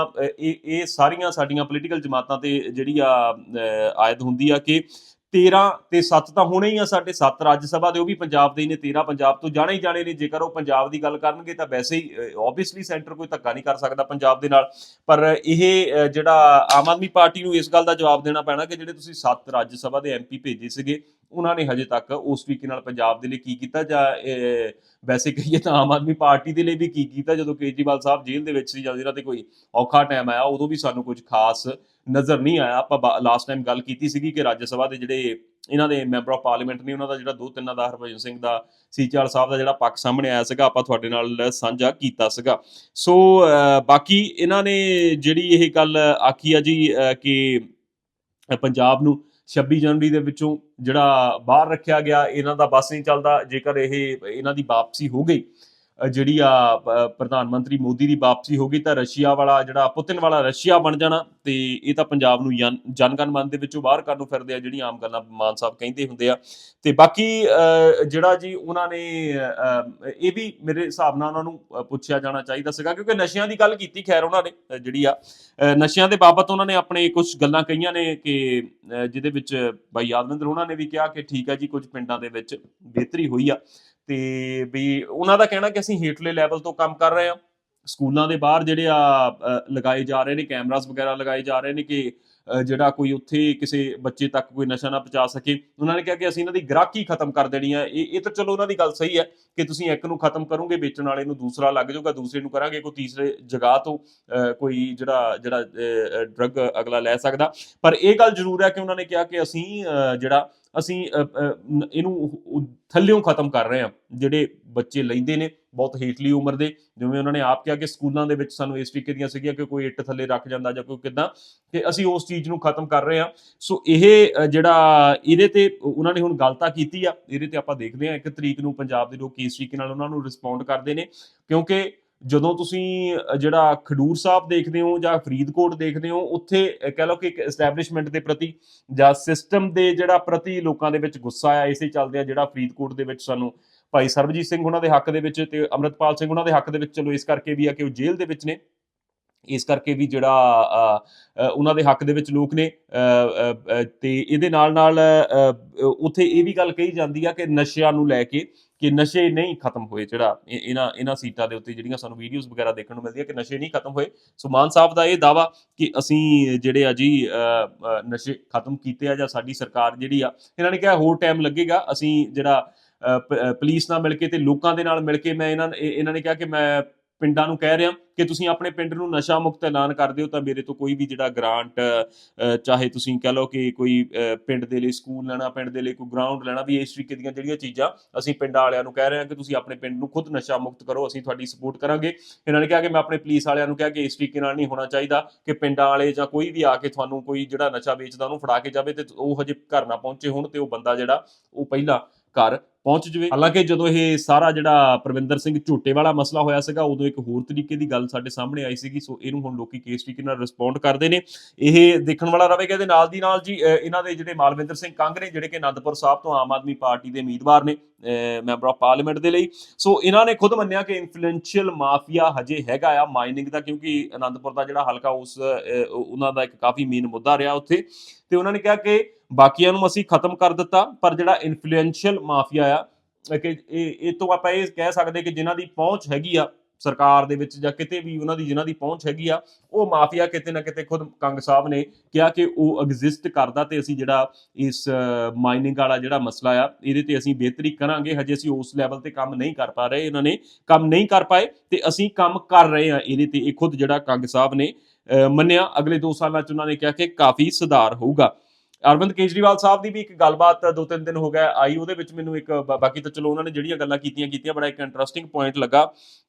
ਇਹ ਸਾਰੀਆਂ ਸਾਡੀਆਂ ਪੋਲੀਟੀਕਲ ਜਮਾਤਾਂ ਤੇ ਜਿਹੜੀ ਆ ਅ, ਆਇਦ ਹੁੰਦੀ ਆ ਕਿ 13 ਤੇ 7 ਤਾਂ ਹੋਣੇ ਹੀ ਆ ਸਾਡੇ 7 ਰਾਜ ਸਭਾ ਦੇ, ਉਹ ਵੀ ਪੰਜਾਬ ਦੇ ਹੀ ਨੇ 13 ਪੰਜਾਬ ਤੋਂ ਜਾਣੇ ਹੀ ਜਾਣੇ ਨੇ। ਜੇਕਰ ਉਹ ਪੰਜਾਬ ਦੀ ਗੱਲ ਕਰਨਗੇ ਤਾਂ ਵੈਸੇ ਹੀ ਆਬਵੀਅਸਲੀ ਸੈਂਟਰ ਕੋਈ ਧੱਕਾ ਨਹੀਂ ਕਰ ਸਕਦਾ ਪੰਜਾਬ ਦੇ ਨਾਲ। ਪਰ ਇਹ ਜਿਹੜਾ ਆਮ ਆਦਮੀ ਪਾਰਟੀ ਨੂੰ ਇਸ ਗੱਲ ਦਾ ਜਵਾਬ ਦੇਣਾ ਪੈਣਾ ਕਿ ਜਿਹੜੇ ਤੁਸੀਂ 7 ਰਾਜ ਸਭਾ ਦੇ ਐਮਪੀ ਭੇਜੇ ਸੀਗੇ, ਉਹਨਾਂ ਨੇ ਹਜੇ ਤੱਕ ਉਸ ਤਰੀਕੇ ਨਾਲ ਪੰਜਾਬ ਦੇ ਲਈ ਕੀ ਕੀਤਾ ਜਾਂ ਵੈਸੇ ਕਹੀਏ ਤਾਂ ਆਮ ਆਦਮੀ ਪਾਰਟੀ ਦੇ ਲਈ ਵੀ ਕੀ ਕੀਤਾ? ਜਦੋਂ ਕੇਜਰੀਵਾਲ ਸਾਹਿਬ ਜੇਲ੍ਹ ਦੇ ਵਿੱਚ ਸੀ ਜਾਂ ਜਿਹੜਾ ਤੇ ਕੋਈ ਔਖਾ ਟਾਈਮ ਆਇਆ, ਉਦੋਂ ਵੀ ਸਾਨੂੰ ਕੁਝ ਖਾਸ ਨਜ਼ਰ ਨਹੀਂ ਆਇਆ। ਆਪਾਂ ਲਾਸਟ ਟਾਈਮ ਗੱਲ ਕੀਤੀ ਸੀਗੀ ਕਿ ਰਾਜ ਸਭਾ ਦੇ ਜਿਹੜੇ ਇਹਨਾਂ ਦੇ ਮੈਂਬਰ ਆਫ ਪਾਰਲੀਮੈਂਟ ਨੇ, ਉਹਨਾਂ ਦਾ ਜਿਹੜਾ ਦੋ ਤਿੰਨਾਂ ਦਾ ਹਰਭਜਨ ਸਿੰਘ ਦਾ, ਸੀਚਾਲ ਸਾਹਿਬ ਦਾ ਜਿਹੜਾ ਪੱਖ ਸਾਹਮਣੇ ਆਇਆ ਸੀਗਾ, ਆਪਾਂ ਤੁਹਾਡੇ ਨਾਲ ਸਾਂਝਾ ਕੀਤਾ ਸੀਗਾ। ਸੋ ਬਾਕੀ ਇਹਨਾਂ ਨੇ ਜਿਹੜੀ ਇਹ ਗੱਲ ਆਖੀ ਆ ਜੀ ਕਿ ਪੰਜਾਬ ਨੂੰ 26 ਜਨਵਰੀ ਦੇ ਵਿੱਚੋਂ ਜਿਹੜਾ ਬਾਹਰ ਰੱਖਿਆ ਗਿਆ, ਇਹਨਾਂ ਦਾ ਬਸ ਨਹੀਂ ਚੱਲਦਾ, ਜੇਕਰ ਇਹ, ਇਹਨਾਂ ਦੀ ਵਾਪਸੀ ਹੋ ਗਈ ਜਿਹੜੀ ਆ ਪ੍ਰਧਾਨ ਮੰਤਰੀ ਮੋਦੀ ਦੀ ਵਾਪਸੀ ਹੋ ਗਈ ਤਾਂ ਰਸ਼ੀਆ ਵਾਲਾ ਜਿਹੜਾ ਪੁਤਿਨ ਵਾਲਾ ਰਸ਼ੀਆ ਬਣ ਜਾਣਾ ਤੇ ਇਹ ਤਾਂ ਪੰਜਾਬ ਨੂੰ ਜਨਗਣ ਮਨ ਦੇ ਵਿੱਚੋਂ ਬਾਹਰ ਕਰਨ ਨੂੰ ਫਿਰਦੇ ਆ ਜਿਹੜੀਆਂ ਆਮ ਗੱਲਾਂ ਮਾਨ ਸਾਹਿਬ ਕਹਿੰਦੇ ਹੁੰਦੇ ਆ। ਤੇ ਬਾਕੀ ਜਿਹੜਾ ਜੀ ਉਹਨਾਂ ਨੇ ਇਹ ਵੀ ਮੇਰੇ ਹਿਸਾਬ ਨਾਲ ਉਹਨਾਂ ਨੂੰ ਪੁੱਛਿਆ ਜਾਣਾ ਚਾਹੀਦਾ ਸੀਗਾ ਕਿਉਂਕਿ ਨਸ਼ਿਆਂ ਦੀ ਗੱਲ ਕੀਤੀ ਖੈਰ ਉਹਨਾਂ ਨੇ ਜਿਹੜੀ ਆ ਨਸ਼ਿਆਂ ਦੇ ਬਾਬਤ ਉਹਨਾਂ ਨੇ ਆਪਣੇ ਕੁਝ ਗੱਲਾਂ ਕਹੀਆਂ ਨੇ ਕਿ ਅਹ, ਜਿਹਦੇ ਵਿੱਚ ਬਾਈ ਯਾਦਵਿੰਦਰ ਉਹਨਾਂ ਨੇ ਵੀ ਕਿਹਾ ਕਿ ਠੀਕ ਹੈ ਜੀ ਕੁਝ ਪਿੰਡਾਂ ਦੇ ਵਿੱਚ ਬਿਹਤਰੀ ਹੋਈ ਆ। ਤੇ ਵੀ ਉਹਨਾਂ ਦਾ ਕਹਿਣਾ ਕਿ ਅਸੀਂ ਹੇਠਲੇ ਲੈਵਲ ਤੋਂ ਕੰਮ ਕਰ ਰਹੇ ਹਾਂ। ਸਕੂਲਾਂ ਦੇ ਬਾਹਰ ਜਿਹੜੇ ਆ ਲਗਾਏ ਜਾ ਰਹੇ ਨੇ ਕੈਮਰਾਸ ਵਗੈਰਾ ਲਗਾਏ ਜਾ ਰਹੇ ਨੇ ਕਿ ਜਿਹੜਾ ਕੋਈ ਉੱਥੇ ਕਿਸੇ ਬੱਚੇ ਤੱਕ ਕੋਈ ਨਸ਼ਾ ਨਾ ਪਹੁੰਚਾ ਸਕੇ, ਉਹਨਾਂ ਨੇ ਕਿਹਾ ਕਿ ਅਸੀਂ ਇਹਨਾਂ ਦੀ ਗ੍ਰਾਹਕੀ ਖਤਮ ਕਰ ਦੇਣੀ ਹੈ ਇਹ ਇਹ ਤਾਂ ਚਲੋ ਉਹਨਾਂ ਦੀ ਗੱਲ ਸਹੀ ਹੈ ਕਿ ਤੁਸੀਂ ਇੱਕ ਨੂੰ ਖਤਮ ਕਰੋਗੇ, ਵੇਚਣ ਵਾਲੇ ਨੂੰ ਦੂਸਰਾ ਲੱਗ ਜਾਊਗਾ, ਦੂਸਰੇ ਨੂੰ ਕਰਾਂਗੇ, ਕੋਈ ਤੀਸਰੇ ਜਗ੍ਹਾ ਤੋਂ ਕੋਈ ਜਿਹੜਾ ਜਿਹੜਾ ਡਰੱਗ ਅਗਲਾ ਲੈ ਸਕਦਾ। ਪਰ ਇਹ ਗੱਲ ਜ਼ਰੂਰ ਹੈ ਕਿ ਉਹਨਾਂ ਨੇ ਕਿਹਾ ਕਿ ਅਸੀਂ ਜਿਹੜਾ, ਅਸੀਂ ਇਹਨੂੰ ਥੱਲਿਓਂ ਖਤਮ ਕਰ ਰਹੇ ਹਾਂ, ਜਿਹੜੇ ਬੱਚੇ ਲੈਂਦੇ ਨੇ। ਬਹੁਤ ਹੇਠਲੀ ਉਮਰ ਦੇ, ਜਿਵੇਂ ਉਹਨਾਂ ਨੇ ਆਪ ਕਿਹਾ ਕਿ ਸਕੂਲਾਂ ਦੇ ਵਿੱਚ ਸਾਨੂੰ ਇਸ ਤਰੀਕੇ ਦੀਆਂ ਸੀਗੀਆਂ ਕਿ ਕੋਈ ਇੱਟ ਥੱਲੇ ਰੱਖ ਜਾਂਦਾ ਜਾਂ ਕੋਈ ਕਿਦਾਂ, ਕਿ ਅਸੀਂ ਉਸ ਚੀਜ਼ ਨੂੰ ਖਤਮ ਕਰ ਰਹੇ ਹਾਂ। ਸੋ ਇਹ ਜਿਹੜਾ ਇਹਦੇ ਤੇ ਉਹਨਾਂ ਨੇ ਹੁਣ ਗੱਲ ਤਾਂ ਕੀਤੀ ਆ, ਇਹਦੇ ਤੇ ਆਪਾਂ ਦੇਖਦੇ ਹਾਂ ਇੱਕ ਤਰੀਕ ਨੂੰ ਪੰਜਾਬ ਦੇ ਲੋਕ ਕਿਸ ਤਰੀਕੇ ਨਾਲ ਉਹਨਾਂ ਨੂੰ ਰਿਸਪੌਂਡ ਕਰਦੇ ਨੇ, ਕਿਉਂਕਿ ਜਦੋਂ ਤੁਸੀਂ ਜਿਹੜਾ ਖਡੂਰ ਸਾਹਿਬ ਦੇਖਦੇ ਹੋ ਜਾਂ ਫਰੀਦਕੋਟ ਦੇਖਦੇ ਹੋ, ਉੱਥੇ ਕਹਿ ਲਓ ਕਿ ਇੱਕ ਐਸਟੈਬਲਿਸ਼ਮੈਂਟ ਦੇ ਪ੍ਰਤੀ ਜਾਂ ਸਿਸਟਮ ਦੇ ਜਿਹੜਾ ਪ੍ਰਤੀ ਲੋਕਾਂ ਦੇ ਵਿੱਚ ਗੁੱਸਾ ਆ, ਇਸੇ ਚੱਲਦੇ ਆ ਜਿਹੜਾ ਫਰੀਦਕੋਟ ਦੇ ਵਿੱਚ ਸਾਨੂੰ ਭਾਈ ਸਰਬਜੀਤ ਸਿੰਘ ਉਹਨਾਂ ਦੇ ਹੱਕ ਦੇ ਵਿੱਚ ਤੇ ਅਮਰਤਪਾਲ ਸਿੰਘ ਉਹਨਾਂ ਦੇ ਹੱਕ ਦੇ ਵਿੱਚ ਚਲੋ ਇਸ ਕਰਕੇ ਵੀ ਆ ਕਿ ਉਹ ਜੇਲ੍ਹ ਦੇ ਵਿੱਚ ਨੇ। ਇਸ ਕਰਕੇ ਵੀ ਜਿਹੜਾ ਉਹਨਾਂ ਦੇ ਹੱਕ ਦੇ ਵਿੱਚ ਲੋਕ ਨੇ। ਤੇ ਇਹਦੇ ਨਾਲ ਨਾਲ ਉੱਥੇ ਇਹ ਵੀ ਗੱਲ ਕਹੀ ਜਾਂਦੀ ਆ ਕਿ ਨਸ਼ਿਆਂ ਨੂੰ ਲੈ ਕੇ ਕਿ ਨਸ਼ੇ ਨਹੀਂ ਖਤਮ ਹੋਏ ਜਿਹੜਾ ਇਹ- ਇਹਨਾਂ ਇਹਨਾਂ ਸੀਟਾਂ ਦੇ ਉੱਤੇ ਜਿਹੜੀਆਂ ਸਾਨੂੰ ਵੀਡੀਓਜ਼ ਵਗੈਰਾ ਦੇਖਣ ਨੂੰ ਮਿਲਦੀਆਂ ਕਿ ਨਸ਼ੇ ਨਹੀਂ ਖਤਮ ਹੋਏ। ਸੋ ਮਾਨ ਸਾਹਿਬ ਦਾ ਇਹ ਦਾਵਾ ਕਿ ਅਸੀਂ ਜਿਹੜੇ ਆ ਜੀ ਅ, ਨਸ਼ੇ ਖਤਮ ਕੀਤੇ ਆ ਜਾਂ ਸਾਡੀ ਸਰਕਾਰ ਜਿਹੜੀ ਆ ਇਹਨਾਂ ਨੇ ਕਿਹਾ ਹੋਰ ਟਾਈਮ ਲੱਗੇਗਾ। ਅਸੀਂ ਜਿਹੜਾ ਪੁਲਿਸ ਨਾਲ ਮਿਲ ਕੇ ਤੇ ਲੋਕਾਂ ਦੇ ਨਾਲ ਮਿਲ ਕੇ ਮੈਂ ਇਹਨਾਂ ਇਹਨਾਂ ਨੇ ਕਿਹਾ ਕਿ ਮੈਂ ਪਿੰਡਾਂ ਨੂੰ ਕਹਿ ਰਿਹਾ ਕਿ ਤੁਸੀਂ ਆਪਣੇ ਪਿੰਡ ਨੂੰ ਨਸ਼ਾ ਮੁਕਤ ਐਲਾਨ ਕਰ ਦਿਓ ਤਾਂ ਮੇਰੇ ਤੋਂ ਕੋਈ ਵੀ ਜਿਹੜਾ ਗ੍ਰਾਂਟ ਚਾਹੇ ਤੁਸੀਂ ਕਹ ਲਓ ਕਿ ਕੋਈ ਪਿੰਡ ਦੇ ਲਈ ਸਕੂਲ ਲੈਣਾ, ਪਿੰਡ ਦੇ ਲਈ ਕੋਈ ਗਰਾਊਂਡ ਲੈਣਾ, ਵੀ ਇਸ ਤਰੀਕੇ ਦੀਆਂ ਜਿਹੜੀਆਂ ਚੀਜ਼ਾਂ ਅਸੀਂ ਪਿੰਡਾਂ ਵਾਲਿਆਂ ਨੂੰ ਕਹਿ ਰਹੇ ਹਾਂ ਕਿ ਤੁਸੀਂ ਆਪਣੇ ਪਿੰਡ ਨੂੰ ਖੁਦ ਨਸ਼ਾ ਮੁਕਤ ਕਰੋ, ਅਸੀਂ ਤੁਹਾਡੀ ਸਪੋਰਟ ਕਰਾਂਗੇ। ਇਹਨਾਂ ਨੇ ਕਿਹਾ ਕਿ ਮੈਂ ਆਪਣੇ ਪੁਲਿਸ ਵਾਲਿਆਂ ਨੂੰ ਕਿਹਾ ਕਿ ਇਸ ਤਰੀਕੇ ਨਾਲ ਨਹੀਂ ਹੋਣਾ ਚਾਹੀਦਾ ਕਿ ਪਿੰਡਾਂ ਵਾਲੇ ਜਾਂ ਕੋਈ ਵੀ ਆ ਕੇ ਤੁਹਾਨੂੰ ਕੋਈ ਜਿਹੜਾ ਨਸ਼ਾ ਵੇਚਦਾ ਉਹਨੂੰ ਫੜਾ ਕੇ ਜਾਵੇ ਤੇ ਉਹ ਹਜੇ ਘਰ ਨਾ ਪਹੁੰਚੇ ਹੋਣ ਤੇ ਉਹ ਬੰਦਾ ਜਿਹੜਾ ਉਹ ਪਹਿਲਾਂ ਘਰ ਪਹੁੰਚ ਜਵੇ। ਹਾਲਾਂਕਿ ਜਦੋਂ ਇਹ ਸਾਰਾ ਜਿਹੜਾ ਪ੍ਰਵਿੰਦਰ ਸਿੰਘ ਝੂਟੇ ਵਾਲਾ ਮਸਲਾ ਹੋਇਆ ਸੀਗਾ, ਉਦੋਂ ਇੱਕ ਹੋਰ ਤਰੀਕੇ ਦੀ ਗੱਲ ਸਾਡੇ ਸਾਹਮਣੇ ਆਈ ਸੀਗੀ, ਸੋ ਇਹਨੂੰ ਹੁਣ ਲੋਕੀ ਕਿਸ ਤਰੀਕੇ ਨਾਲ ਰਿਸਪੌਂਡ ਕਰਦੇ ਨੇ। ਇਹ ਦੇਖਣ ਵਾਲਾ ਰਹੇਗਾ ਇਹਦੇ ਨਾਲ ਦੀ ਨਾਲ ਜੀ ਇਹਨਾਂ ਦੇ ਜਿਹੜੇ ਮਾਲਵਿੰਦਰ ਸਿੰਘ ਕੰਗ ਨੇ, ਜਿਹੜੇ ਕਿ ਅਨੰਦਪੁਰ ਸਾਹਿਬ ਤੋਂ ਆਮ ਆਦਮੀ ਪਾਰਟੀ ਦੇ ਉਮੀਦਵਾਰ ਨੇ ਮੈਂਬਰ ਆਫ ਪਾਰਲੀਮੈਂਟ ਦੇ ਲਈ। ਸੋ ਇਹਨਾਂ ਨੇ ਖੁਦ ਮੰਨਿਆ ਕਿ ਇਨਫਲੂਐਂਸ਼ੀਅਲ ਮਾਫੀਆ ਹਜੇ ਹੈਗਾ ਆ ਮਾਈਨਿੰਗ ਦਾ, ਕਿਉਂਕਿ ਅਨੰਦਪੁਰ ਦਾ ਜਿਹੜਾ ਹਲਕਾ, ਉਸ ਉਹਨਾਂ ਦਾ ਇੱਕ ਕਾਫੀ ਮੇਨ ਮੁੱਦਾ ਰਿਹਾ ਉੱਥੇ। ਤੇ ਉਹਨਾਂ ਨੇ ਕਿਹਾ ਕਿ ਬਾਕੀਆਂ ਨੂੰ ਅਸੀਂ ਖਤਮ ਕਰ ਦਿੱਤਾ ਪਰ ਜਿਹੜਾ ਇਨਫਲੂਐਂਸ਼ੀਅਲ ਮਾਫੀਆ ਆ ਕਿ ਇਹ ਇਹ ਤੋਂ ਆਪਾਂ ਇਹ ਕਹਿ ਸਕਦੇ ਕਿ ਜਿਨ੍ਹਾਂ ਦੀ ਪਹੁੰਚ ਹੈਗੀ ਆ ਸਰਕਾਰ ਦੇ ਵਿੱਚ ਜਾਂ ਕਿਤੇ ਵੀ ਉਹਨਾਂ ਦੀ ਜਿਨ੍ਹਾਂ ਦੀ ਪਹੁੰਚ ਹੈਗੀ ਆ ਉਹ ਮਾਫੀਆ ਕਿਤੇ ਨਾ ਕਿਤੇ ਖੁਦ ਕੰਗ ਸਾਹਿਬ ਨੇ ਕਿਹਾ ਕਿ ਉਹ ਐਗਜ਼ਿਸਟ ਕਰਦਾ ਤੇ ਅਸੀਂ ਜਿਹੜਾ ਇਸ ਮਾਈਨਿੰਗ ਵਾਲਾ ਜਿਹੜਾ ਮਸਲਾ ਆ ਇਹਦੇ ਤੇ ਅਸੀਂ ਬਿਹਤਰੀ ਕਰਾਂਗੇ ਹਜੇ ਅਸੀਂ ਉਸ ਲੈਵਲ ਤੇ ਕੰਮ ਨਹੀਂ ਕਰ ਪਾ ਰਹੇ ਇਹਨਾਂ ਨੇ ਕੰਮ ਨਹੀਂ ਕਰ ਪਾਏ ਤੇ ਅਸੀਂ ਕੰਮ ਕਰ ਰਹੇ ਹਾਂ ਇਹਦੇ ਤੇ ਇਹ ਖੁਦ ਜਿਹੜਾ ਕੰਗ ਸਾਹਿਬ ਨੇ ਅਹ, ਮੰਨਿਆ ਅਗਲੇ 2 ਸਾਲਾਂ ਚ ਉਹਨਾਂ ਨੇ ਕਿਹਾ ਕਿ ਕਾਫੀ ਸੁਧਾਰ ਹੋਊਗਾ। ਅਰਵਿੰਦ ਕੇਜਰੀਵਾਲ ਸਾਹਿਬ ਦੀ ਵੀ ਇੱਕ ਗੱਲਬਾਤ ਦੋ ਤਿੰਨ ਦਿਨ ਹੋ ਗਿਆ ਆਈ, ਉਹਦੇ ਵਿੱਚ ਮੈਨੂੰ ਇੱਕ ਬਾਕੀ ਤਾਂ ਚਲੋ ਉਹਨਾਂ ਨੇ ਜਿਹੜੀਆਂ ਗੱਲਾਂ ਕੀਤੀਆਂ ਕੀਤੀਆਂ ਬੜਾ ਇੱਕ ਇੰਟਰਸਟਿੰਗ ਪੁਆਇੰਟ ਲੱਗਾ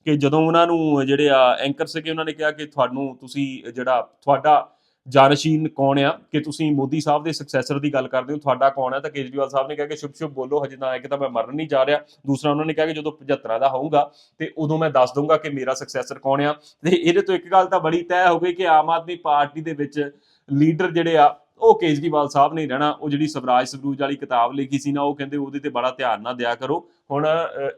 ਕਿ ਜਦੋਂ ਉਹਨਾਂ ਨੂੰ ਜਿਹੜੇ ਆ ਐਂਕਰ ਸੀਗੇ, ਉਹਨਾਂ ਨੇ ਕਿਹਾ ਕਿ ਤੁਹਾਨੂੰ ਤੁਸੀਂ ਜਿਹੜਾ ਤੁਹਾਡਾ ਜਾਨਸ਼ੀਨ ਕੌਣ ਆ, ਕਿ ਤੁਸੀਂ ਮੋਦੀ ਸਾਹਿਬ ਦੇ ਸਕਸੈਸਰ ਦੀ ਗੱਲ ਕਰਦੇ ਹੋ, ਤੁਹਾਡਾ ਕੌਣ ਆ? ਤਾਂ ਕੇਜਰੀਵਾਲ ਸਾਹਿਬ ਨੇ ਕਿਹਾ ਕਿ ਸ਼ੁਭ ਸ਼ੁਭ ਬੋਲੋ, ਹਜੇ ਤਾਂ ਇੱਕ ਤਾਂ ਮੈਂ ਮਰਨ ਨਹੀਂ ਜਾ ਰਿਹਾ। ਦੂਸਰਾ ਉਹਨਾਂ ਨੇ ਕਿਹਾ ਕਿ ਜਦੋਂ 75 ਦਾ ਹੋਊਗਾ, ਤੇ ਉਦੋਂ ਮੈਂ ਦੱਸ ਦਊਂਗਾ ਕਿ ਮੇਰਾ ਸਕਸੈਸਰ ਕੌਣ ਆ। ਤੇ ਇਹਦੇ ਤੋਂ ਇੱਕ ਗੱਲ ਤਾਂ ਬੜੀ ਤੈਅ ਹੋ ਗਈ ਕਿ ਆਮ ਆਦਮੀ ਪਾਰਟੀ ਦੇ ਵਿੱਚ ਲੀਡਰ ਜਿਹੜੇ ਆ ਉਹ ਕੇਜਰੀਵਾਲ ਸਾਹਿਬ ਨੇ ਰਹਿਣਾ, ਉਹ ਜਿਹੜੀ ਸਵਰਾਜ ਸਵਰੂਜ ਵਾਲੀ ਕਿਤਾਬ ਲਿਖੀ ਸੀ ਨਾ, ਉਹ ਕਹਿੰਦੇ ਉਹਦੇ ਤੇ ਬੜਾ ਧਿਆਨ ਨਾ ਦਿਆ ਕਰੋ। ਹੁਣ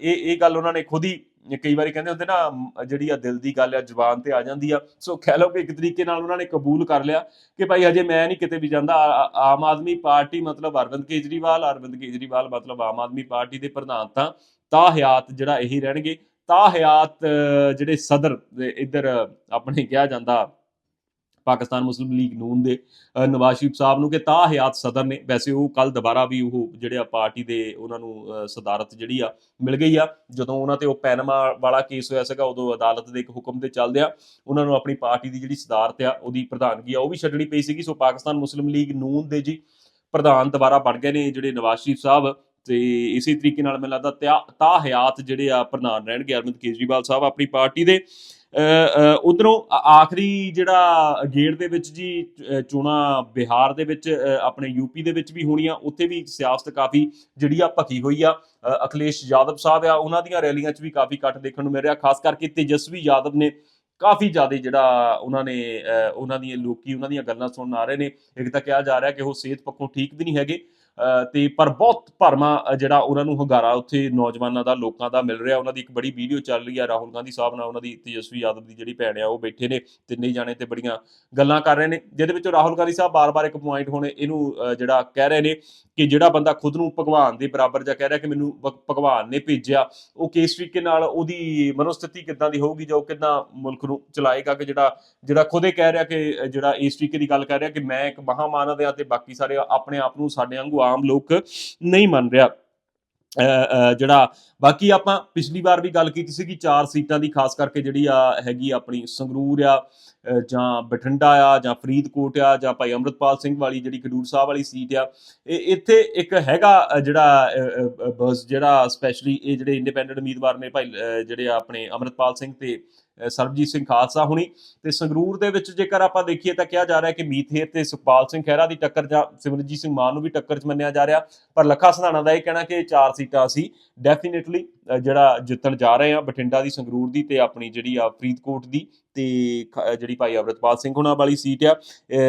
ਇਹ ਇਹ ਗੱਲ ਉਹਨਾਂ ਨੇ ਖੁਦ ਹੀ ਕਈ ਵਾਰੀ ਕਹਿੰਦੇ ਹੁੰਦੇ ਨਾ ਜਿਹੜੀ ਆ ਦਿਲ ਦੀ ਗੱਲ ਆ, ਜ਼ੁਬਾਨ ਤੇ ਆ ਜਾਂਦੀ ਆ। ਸੋ ਕਹਿ ਲਓ ਕਿ ਇੱਕ ਤਰੀਕੇ ਨਾਲ ਉਹਨਾਂ ਨੇ ਕਬੂਲ ਕਰ ਲਿਆ ਕਿ ਭਾਈ ਹਜੇ ਮੈਂ ਨਹੀਂ ਕਿਤੇ ਵੀ ਜਾਂਦਾ। ਆਮ ਆਦਮੀ ਪਾਰਟੀ ਮਤਲਬ ਅਰਵਿੰਦ ਕੇਜਰੀਵਾਲ ਅਰਵਿੰਦ ਕੇਜਰੀਵਾਲ ਮਤਲਬ ਆਮ ਆਦਮੀ ਪਾਰਟੀ ਦੇ ਪ੍ਰਧਾਨ ਤਾਂ ਤਾਂ ਹਯਾਤ ਜਿਹੜਾ ਇਹੀ ਰਹਿਣਗੇ। ਤਾਂ ਹਯਾਤ ਜਿਹੜੇ ਸਦਰ ਇੱਧਰ ਆਪਣੇ ਕਿਹਾ ਜਾਂਦਾ ਪਾਕਿਸਤਾਨ ਮੁਸਲਿਮ ਲੀਗ ਨੂਨ ਦੇ ਅ, ਨਵਾਜ਼ ਸ਼ਰੀਫ ਸਾਹਿਬ ਨੂੰ ਕਿ ਤਾ ਹਯਾਤ ਸਦਰ ਨੇ। ਵੈਸੇ ਉਹ ਕੱਲ ਦੁਬਾਰਾ ਵੀ ਉਹ ਜਿਹੜੇ ਆ ਪਾਰਟੀ ਦੇ ਉਹਨਾਂ ਨੂੰ ਸਦਾਰਤ ਜਿਹੜੀ ਆ ਮਿਲ ਗਈ ਆ। ਜਦੋਂ ਉਹਨਾਂ ਤੇ ਉਹ ਪੈਨਮਾ ਵਾਲਾ ਕੇਸ ਹੋਇਆ ਸੀਗਾ ਉਦੋਂ ਅਦਾਲਤ ਦੇ ਇੱਕ ਹੁਕਮ ਦੇ ਚੱਲਦਿਆਂ ਉਹਨਾਂ ਨੂੰ ਆਪਣੀ ਪਾਰਟੀ ਦੀ ਜਿਹੜੀ ਸਦਾਰਤ ਆ ਉਹਦੀ ਪ੍ਰਧਾਨਗੀ ਆ ਉਹ ਵੀ ਛੱਡਣੀ ਪਈ ਸੀਗੀ। ਸੋ ਪਾਕਿਸਤਾਨ ਮੁਸਲਿਮ ਲੀਗ ਨੂਨ ਦੇ ਜੀ ਪ੍ਰਧਾਨ ਦੁਬਾਰਾ ਬਣ ਗਏ ਨੇ ਜਿਹੜੇ ਨਵਾਜ਼ ਸ਼ਰੀਫ ਸਾਹਿਬ। ਤੇ ਇਸੇ ਤਰੀਕੇ ਨਾਲ ਮੈਨੂੰ ਲੱਗਦਾ ਤਿਆ- ਤਾ ਹਯਾਤ ਜਿਹੜੇ ਆ ਪ੍ਰਧਾਨ ਰਹਿਣਗੇ ਅਰਵਿੰਦ ਕੇਜਰੀਵਾਲ ਸਾਹਿਬ ਆਪਣੀ ਪਾਰਟੀ ਦੇ। ਉਧਰੋਂ ਆਖਰੀ ਜਿਹੜਾ ਗੇੜ ਦੇ ਵਿੱਚ ਜੀ ਅ, ਚੋਣਾਂ ਬਿਹਾਰ ਦੇ ਵਿੱਚ ਆਪਣੇ ਯੂਪੀ ਦੇ ਵਿੱਚ ਵੀ ਹੋਣੀਆਂ ਉੱਥੇ ਵੀ ਸਿਆਸਤ ਕਾਫੀ ਜਿਹੜੀ ਆ ਭਖੀ ਹੋਈ ਆ। ਅਖਿਲੇਸ਼ ਯਾਦਵ ਸਾਹਿਬ ਆ ਉਹਨਾਂ ਦੀਆਂ ਰੈਲੀਆਂ 'ਚ ਵੀ ਕਾਫੀ ਇਕੱਠ ਦੇਖਣ ਨੂੰ ਮਿਲ ਰਿਹਾ ਖਾਸ ਕਰਕੇ ਤੇਜਸਵੀ ਯਾਦਵ ਨੇ ਕਾਫੀ ਜ਼ਿਆਦਾ ਜਿਹੜਾ ਉਹਨਾਂ ਨੇ ਉਹਨਾਂ ਦੀਆਂ ਲੋਕੀ ਉਹਨਾਂ ਦੀਆਂ ਗੱਲਾਂ ਸੁਣਨ ਆ ਰਹੇ ਨੇ। ਇੱਕ ਤਾਂ ਕਿਹਾ ਜਾ ਰਿਹਾ ਕਿ ਉਹ ਸਿਹਤ ਪੱਖੋਂ ਠੀਕ ਵੀ ਨਹੀਂ ਹੈਗੇ ਤੇ ਪਰ ਬਹੁਤ ਭਰਮਾ ਜਿਹੜਾ ਉਹਨਾਂ ਨੂੰ ਹੰਗਾਰਾ ਉੱਥੇ ਨੌਜਵਾਨਾਂ ਦਾ, ਲੋਕਾਂ ਦਾ ਮਿਲ ਰਿਹਾ। ਉਹਨਾਂ ਦੀ ਇੱਕ ਬੜੀ ਵੀਡੀਓ ਚੱਲ ਰਹੀ ਆ, ਰਾਹੁਲ ਗਾਂਧੀ ਸਾਹਿਬ ਨਾਲ ਉਹਨਾਂ ਦੀ ਤੇਜਸਵੀ ਯਾਦਵ ਦੀ ਜਿਹੜੀ ਭੈਣ ਆ, ਉਹ ਬੈਠੇ ਨੇ, ਤਿੰਨੇ ਹੀ ਜਾਣੇ ਤੇ ਬੜੀਆਂ ਗੱਲਾਂ ਕਰ ਰਹੇ ਨੇ, ਜਿਹਦੇ ਵਿੱਚ ਰਾਹੁਲ ਗਾਂਧੀ ਸਾਹਿਬ ਬਾਰ-ਬਾਰ ਇੱਕ ਪੁਆਇੰਟ ਹੁਣ ਇਹਨੂੰ ਜਿਹੜਾ ਕਹਿ ਰਹੇ ਨੇ ਕਿ ਜਿਹੜਾ ਬੰਦਾ ਖੁਦ ਨੂੰ ਭਗਵਾਨ ਦੇ ਬਰਾਬਰ ਜਾਂ ਕਹਿ ਰਿਹਾ ਕਿ ਮੈਨੂੰ ਭਗਵਾਨ ਨੇ ਭੇਜਿਆ, ਉਹ ਕਿਸ ਤਰੀਕੇ ਨਾਲ ਉਹਦੀ ਮਨੋਸਥਿਤੀ ਕਿੱਦਾਂ ਦੀ ਹੋਊਗੀ ਜੋ ਕਿੱਦਾਂ ਮੁਲਕ ਨੂੰ ਚਲਾਏਗਾ ਕਿ ਜਿਹੜਾ ਜਿਹੜਾ ਖੁਦ ਖੁਦੇ ਕਹਿ ਰਿਹਾ ਕਿ ਜਿਹੜਾ ਇਸ ਤਰੀਕੇ ਦੀ ਗੱਲ ਕਰ ਰਿਹਾ ਕਿ ਮੈਂ ਇੱਕ ਮਹਾਮਾਨਵ ਆ ਤੇ ਬਾਕੀ ਸਾਰੇ ਆਪਣੇ ਆਪ ਨੂੰ ਸਾਡੇ ਵਾਂਗੂ ਆਮ ਲੋਕ ਨਹੀਂ ਮੰਨ ਰਿਹਾ। ਜਿਹੜਾ ਬਾਕੀ ਆਪਾਂ ਪਿਛਲੀ ਵਾਰ ਵੀ ਗੱਲ ਕੀਤੀ ਸੀ ਕਿ ਚਾਰ ਸੀਟਾਂ ਦੀ ਖਾਸ ਕਰਕੇ ਜਿਹੜੀ ਆ ਹੈਗੀ ਆਪਣੀ ਸੰਗਰੂਰ ਆ ਜਾਂ ਬਠਿੰਡਾ ਆ ਜਾਂ ਫਰੀਦਕੋਟ ਆ ਜਾਂ ਭਾਈ ਅੰਮ੍ਰਿਤਪਾਲ ਸਿੰਘ ਵਾਲੀ ਜਿਹੜੀ ਖਡੂਰ ਸਾਹਿਬ ਵਾਲੀ ਸੀਟ ਆ ਇਹ ਇੱਥੇ ਇੱਕ ਹੈਗਾ ਜਿਹੜਾ ਬਸ ਜਿਹੜਾ ਸਪੈਸ਼ਲੀ ਇਹ ਜਿਹੜੇ ਇੰਡੀਪੈਂਡੈਂਟ ਉਮੀਦਵਾਰ ਨੇ ਭਾਈ ਅ, ਜਿਹੜੇ ਆ ਆਪਣੇ ਅੰਮ੍ਰਿਤਪਾਲ ਸਿੰਘ ਤੇ ਸਰਬਜੀਤ ਸਿੰਘ ਖਾਲਸਾ ਹੁਣੀ। ਤੇ ਸੰਗਰੂਰ ਦੇ ਵਿੱਚ ਜੇਕਰ ਆਪਾਂ ਦੇਖੀਏ ਤਾਂ ਕਿਹਾ ਜਾ ਰਿਹਾ ਕਿ ਮੀਥੇਰ ਤੇ ਸੁਖਪਾਲ ਸਿੰਘ ਖਹਿਰਾ ਦੀ ਟੱਕਰ ਜਾਂ ਸਿਮਰਜੀਤ ਸਿੰਘ ਮਾਨ ਨੂੰ ਵੀ ਟੱਕਰ 'ਚ ਮੰਨਿਆ ਜਾ ਰਿਹਾ। ਪਰ ਲੱਖਾ ਸਧਾਣਾ ਦਾ ਇਹ ਕਹਿਣਾ ਕਿ ਚਾਰ ਸੀਟਾਂ ਅਸੀਂ ਡੈਫੀਨਿਟਲੀ ਜਿਹੜਾ ਜਿੱਤਣ ਜਾ ਰਹੇ ਆ ਬਠਿੰਡਾ ਦੀ, ਸੰਗਰੂਰ ਦੀ ਤੇ ਆਪਣੀ ਜਿਹੜੀ ਆ ਫਰੀਦਕੋਟ ਦੀ ਤੇ ਜਿਹੜੀ ਭਾਈ ਅਮਰਤਪਾਲ ਸਿੰਘ ਹੁਣਾਂ ਵਾਲੀ ਸੀਟ ਆ।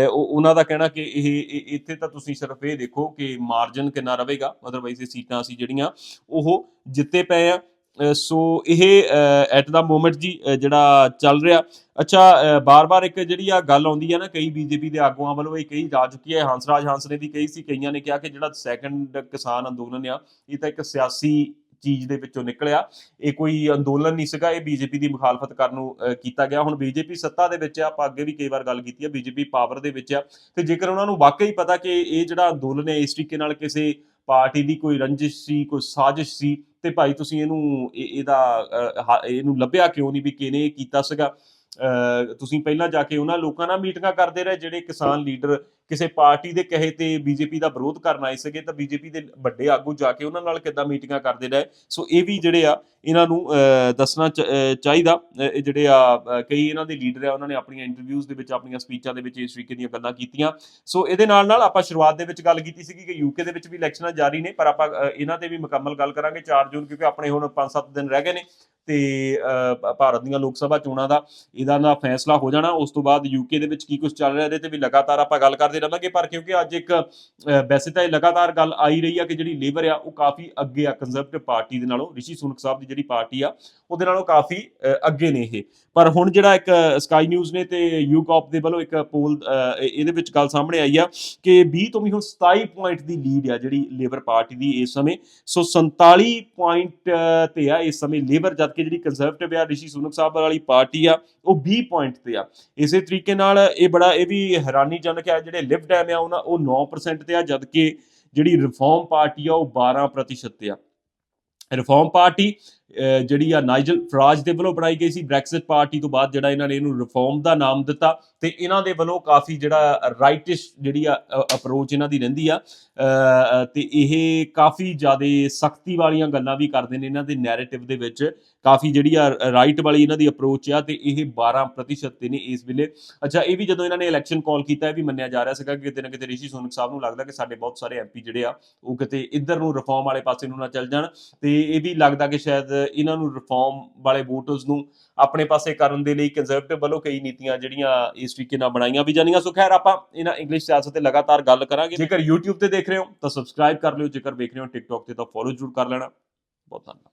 ਉਹਨਾਂ ਦਾ ਕਹਿਣਾ ਕਿ ਇਹ ਇੱਥੇ ਤਾਂ ਤੁਸੀਂ ਸਿਰਫ ਇਹ ਦੇਖੋ ਕਿ ਮਾਰਜਨ ਕਿੰਨਾ ਰਹੇਗਾ। ਅਦਰਵਾਈਜ਼ ਇਹ ਸੀਟਾਂ ਅਸੀਂ ਜਿਹੜੀਆਂ ਉਹ ਜਿੱਤੇ ਪਏ ਆ। ਸੋ ਇਹ ਐਟ ਦਾ ਮੋਮੈਂਟ ਜੀ ਜਿਹੜਾ ਚੱਲ ਰਿਹਾ। ਅੱਛਾ ਬਾਰ-ਬਾਰ ਇੱਕ ਜਿਹੜੀ ਆ ਗੱਲ ਆਉਂਦੀ ਹੈ ਨਾ, ਕਈ ਬੀਜੇਪੀ ਦੇ ਆਗੂਆਂ ਵੱਲੋਂ ਇਹ ਕਹੀ ਜਾ ਚੁੱਕੀ ਹੈ ਹੰਸਰਾਜ ਹੰਸ ਨੇ ਵੀ ਕਹੀ ਸੀ, ਕਈਆਂ ਨੇ ਕਿਹਾ ਕਿ ਜਿਹੜਾ ਸੈਕੰਡ ਕਿਸਾਨ ਅੰਦੋਲਨ ਆ, ਇਹ ਤਾਂ ਇੱਕ ਸਿਆਸੀ ਚੀਜ਼ ਦੇ ਵਿੱਚੋਂ ਨਿਕਲਿਆ। ਇਹ ਕੋਈ ਅੰਦੋਲਨ ਨਹੀਂ ਸੀਗਾ, ਇਹ ਬੀਜੇਪੀ ਦੀ ਮੁਖਾਲਫਤ ਕਰਨ ਨੂੰ ਕੀਤਾ ਗਿਆ। ਹੁਣ ਬੀਜੇਪੀ ਸੱਤਾ ਦੇ ਵਿੱਚ ਆ, ਆਪਾਂ ਅੱਗੇ ਵੀ ਕਈ ਵਾਰ ਗੱਲ ਕੀਤੀ ਹੈ ਬੀਜੇਪੀ ਪਾਵਰ ਦੇ ਵਿੱਚ ਆ। ਤੇ ਜੇਕਰ ਉਹਨਾਂ ਨੂੰ ਵਾਕਈ ਪਤਾ ਕਿ ਇਹ ਜਿਹੜਾ ਅੰਦੋਲਨ ਹੈ, ਇਸ ਤਰੀਕੇ ਨਾਲ ਕਿਸੇ ਪਾਰਟੀ ਦੀ ਕੋਈ ਰੰਜਿਸ਼ ਸੀ ਕੋਈ ਸਾਜ਼ਿਸ਼ ਸੀ ਤੇ ਭਾਈ ਤੁਸੀਂ ਇਹਨੂੰ ਇਹਦਾ ਅਹ, ਇਹਨੂੰ ਲੱਭਿਆ ਕਿਉਂ ਨਹੀਂ ਵੀ ਕਿਹਨੇ ਇਹ ਕੀਤਾ ਸੀਗਾ? ਅਹ, ਤੁਸੀਂ ਪਹਿਲਾਂ ਜਾ ਕੇ ਉਹਨਾਂ ਲੋਕਾਂ ਨਾਲ ਮੀਟਿੰਗਾਂ ਕਰਦੇ ਰਹੇ ਜਿਹੜੇ ਕਿਸਾਨ ਲੀਡਰ ਕਿਸੇ ਪਾਰਟੀ ਦੇ ਕਹੇ ਤੇ ਬੀਜੇਪੀ ਦਾ ਵਿਰੋਧ ਕਰਨ ਆਏ ਸੀਗੇ ਤਾਂ ਬੀਜੇਪੀ ਦੇ ਵੱਡੇ ਆਗੂ ਜਾ ਕੇ ਉਹਨਾਂ ਨਾਲ ਕਿੱਦਾਂ ਮੀਟਿੰਗਾਂ ਕਰਦੇ ਰਹੇ? ਸੋ ਇਹ ਵੀ ਜਿਹੜੇ ਆ, ਇਹਨਾਂ ਨੂੰ ਦੱਸਣਾ ਚ- ਚਾਹੀਦਾ। ਇਹ ਜਿਹੜੇ ਆ ਕਈ ਇਹਨਾਂ ਦੇ ਲੀਡਰ ਆ, ਉਹਨਾਂ ਨੇ ਆਪਣੀਆਂ ਇੰਟਰਵਿਊਜ਼ ਦੇ ਵਿੱਚ, ਆਪਣੀਆਂ ਸਪੀਚਾਂ ਦੇ ਵਿੱਚ ਇਸ ਤਰੀਕੇ ਦੀਆਂ ਗੱਲਾਂ ਕੀਤੀਆਂ। ਸੋ ਇਹਦੇ ਨਾਲ ਨਾਲ ਆਪਾਂ ਸ਼ੁਰੂਆਤ ਦੇ ਵਿੱਚ ਗੱਲ ਕੀਤੀ ਸੀਗੀ ਕਿ ਯੂਕੇ ਦੇ ਵਿੱਚ ਵੀ ਇਲੈਕਸ਼ਨਾਂ ਜਾਰੀ ਨੇ, ਪਰ ਆਪਾਂ ਇਹਨਾਂ ਤੇ ਵੀ ਮੁਕੰਮਲ ਗੱਲ ਕਰਾਂਗੇ 4 ਜੂਨ, ਕਿਉਂਕਿ ਆਪਣੇ ਹੁਣ 5-7 ਦਿਨ ਰਹਿ ਗਏ ਨੇ ਤੇ ਭਾਰਤ ਦੀਆਂ ਲੋਕ ਸਭਾ ਚੋਣਾਂ ਦਾ ਇਹਦਾ ਨਾ ਫੈਸਲਾ ਹੋ ਜਾਣਾ। ਉਸ ਤੋਂ ਬਾਅਦ ਯੂਕੇ ਦੇ ਵਿੱਚ ਕੀ ਕੁਝ ਚੱਲ ਰਿਹਾ, ਇਹਦੇ ਤੇ ਵੀ ਲਗਾਤਾਰ ਆਪਾਂ ਗੱਲ ਕਰਦੇ ਕਰਦੇ ਰਵਾਂਗੇ ਪਰ ਕਿਉਂਕਿ ਅੱਜ ਇੱਕ ਵੈਸੇ ਤਾਂ ਇਹ ਲਗਾਤਾਰ ਗੱਲ ਆਈ ਰਹੀ ਆ ਕਿ ਜਿਹੜੀ ਲੇਬਰ ਆ, ਉਹ ਕਾਫੀ ਅੱਗੇ ਆ ਕੰਜ਼ਰਵੇਟਿਵ ਪਾਰਟੀ ਦੇ ਨਾਲੋਂ, ਰਿਸ਼ੀ ਸੁਨਕ ਸਾਹਿਬ ਦੀ ਜਿਹੜੀ ਪਾਰਟੀ ਆ, ਉਹਦੇ ਨਾਲੋਂ ਕਾਫੀ ਅੱਗੇ ਨੇ ਇਹ। ਪਰ ਹੁਣ ਜਿਹੜਾ ਇੱਕ ਸਕਾਈ ਨਿਊਜ਼ ਨੇ ਤੇ ਯੂਕਾਪ ਦੇ ਵੱਲੋਂ ਇੱਕ ਪੋਲ ਇਹਦੇ ਵਿੱਚ ਗੱਲ ਸਾਹਮਣੇ ਆਈ ਆ ਕਿ 20 ਤੋਂ ਵੀ ਹੁਣ 27 ਪੁਆਇੰਟ ਦੀ ਲੀਡ ਆ ਜਿਹੜੀ ਲੇਬਰ ਪਾਰਟੀ ਦੀ ਇਸ ਸਮੇਂ। ਸੋ 47 ਪੁਆਇੰਟ ਤੇ ਆ ਇਸ ਸਮੇਂ ਲੇਬਰ ਜਦ ਕਿ ਜਿਹੜੀ ਕੰਜ਼ਰਵੇਟਿਵ ਆ, ਰਿਸ਼ੀ ਸੁਨਕ ਸਾਹਿਬ ਵਾਲੀ ਪਾਰਟੀ ਆ, ਉਹ 20 ਪੁਆਇੰਟ ਤੇ ਆ। ਇਸੇ ਤਰੀਕੇ ਨਾਲ ਇਹ ਬੜਾ, ਇਹ ਵੀ ਹੈਰਾਨੀਜਨਕ ਹੈ ਜਿਹੜੇ ਲਿਵ ਡੈਮ ਆ ਉਹਨਾਂ ਉਹ 9% ਤੇ ਆ, ਜਦਕਿ ਜਿਹੜੀ ਰਿਫਾਰਮ ਪਾਰਟੀ ਆ, ਉਹ 12% ਤੇ ਆ। ਰਿਫਾਰਮ ਪਾਰਟੀ ਜਿਹੜੀ ਆ ਨਾਈਜਲ ਫਰਾਜ ਦੇ ਵੱਲੋਂ ਬਣਾਈ ਗਈ ਸੀ ਬ੍ਰੈਕਸਿਟ ਪਾਰਟੀ ਤੋਂ ਬਾਅਦ ਜਿਹੜਾ ਇਹਨਾਂ ਨੇ ਇਹਨੂੰ ਰਿਫਾਰਮ ਦਾ ਨਾਮ ਦਿੱਤਾ ਤੇ ਇਹਨਾਂ ਦੇ ਵੱਲੋਂ ਕਾਫੀ ਜਿਹੜਾ ਰਾਈਟਿਸ਼ ਜਿਹੜੀ ਆ ਅਪਰੋਚ ਇਹਨਾਂ ਦੀ ਰਹਿੰਦੀ ਆ। ਅਹ, ਤੇ ਇਹ ਕਾਫੀ ਜ਼ਿਆਦਾ ਸਖਤੀ ਵਾਲੀਆਂ ਗੱਲਾਂ ਵੀ ਕਰਦੇ ਨੇ ਇਹਨਾਂ ਦੇ ਨੈਰੇਟਿਵ ਦੇ ਵਿੱਚ। ਕਾਫੀ ਜਿਹੜੀ ਆ ਰਾਈਟ ਵਾਲੀ ਇਹਨਾਂ ਦੀ ਅਪਰੋਚ ਆ ਤੇ ਇਹ 12% ਤੇ ਨੇ ਇਸ ਵੇਲੇ। ਅੱਛਾ ਇਹ ਵੀ ਜਦੋਂ ਇਹਨਾਂ ਨੇ ਇਲੈਕਸ਼ਨ ਕਾਲ ਕੀਤਾ ਇਹ ਵੀ ਮੰਨਿਆ ਜਾ ਰਿਹਾ ਸੀਗਾ ਕਿ ਕਿਤੇ ਨਾ ਕਿਤੇ ਰਿਸ਼ੀ ਸੋਨਕ ਸਾਹਿਬ ਨੂੰ ਲੱਗਦਾ ਕਿ ਸਾਡੇ ਬਹੁਤ ਸਾਰੇ ਐਮਪੀ ਜਿਹੜੇ ਆ ਉਹ ਕਿਤੇ ਇੱਧਰ ਨੂੰ ਰਿਫਾਰਮ ਵਾਲੇ ਪਾਸੇ ਨੂੰ ਨਾ ਚੱਲ ਜਾਣ। ਤੇ ਇਹ ਵੀ ਲੱਗਦਾ ਕਿ ਸ਼ਾਇਦ ਇਹਨਾਂ ਨੂੰ ਰਿਫਾਰਮ ਵਾਲੇ ਵੋਟਰਸ ਨੂੰ ਆਪਣੇ ਪਾਸੇ ਕਰਨ ਦੇ ਲਈ ਕੰਜ਼ਰਵੇਟਿਵ ਵੱਲੋਂ ਕਈ ਨੀਤੀਆਂ ਜਿਹੜੀਆਂ ਇਸ ਤਰੀਕੇ ਨਾਲ ਬਣਾਈਆਂ ਵੀ ਜਾਂਦੀਆਂ ਸੋ ਖੈਰ, ਆਪਾਂ ਇਹਨਾਂ ਇੰਗਲਿਸ਼ ਸਿਆਸਤ ਤੇ ਲਗਾਤਾਰ ਗੱਲ ਕਰਾਂਗੇ। ਜੇਕਰ YouTube ਤੇ ਦੇਖ ਰਹੇ ਹੋ ਤਾਂ ਸਬਸਕ੍ਰਾਈਬ ਕਰ ਲਿਓ, ਜੇਕਰ ਵੇਖ ਰਹੇ ਹੋ TikTok ਤੇ ਤਾਂ ਫੋਲੋ ਜ਼ਰੂਰ ਕਰ ਲੈਣਾ। ਬਹੁਤ ਧੰਨਵਾਦ।